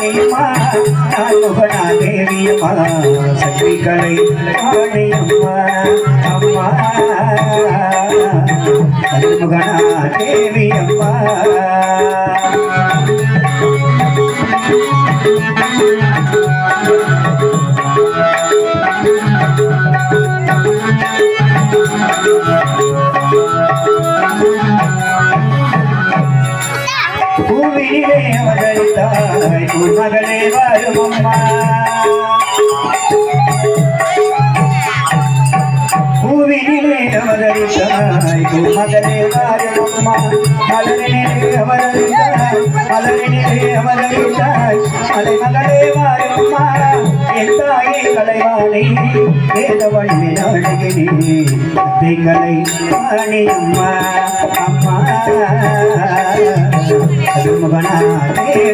அம்மா நான்முகனா தேவியம்மா சக்திகளை ஆணையம்மா அம்மா நான்முகனா தேவியம்மா பூவினிலே அவதரித்தாய் உன் மகளே வாழும் அம்மா. பூவினிலே அவதரித்தாய் உன் மகளே வாழும் அம்மா. மலரினிலே அவதரித்தாய் மலரினிலே மலை மகளே என் திங்களை அம்மா அம்மா மகனா தேவி அம்மா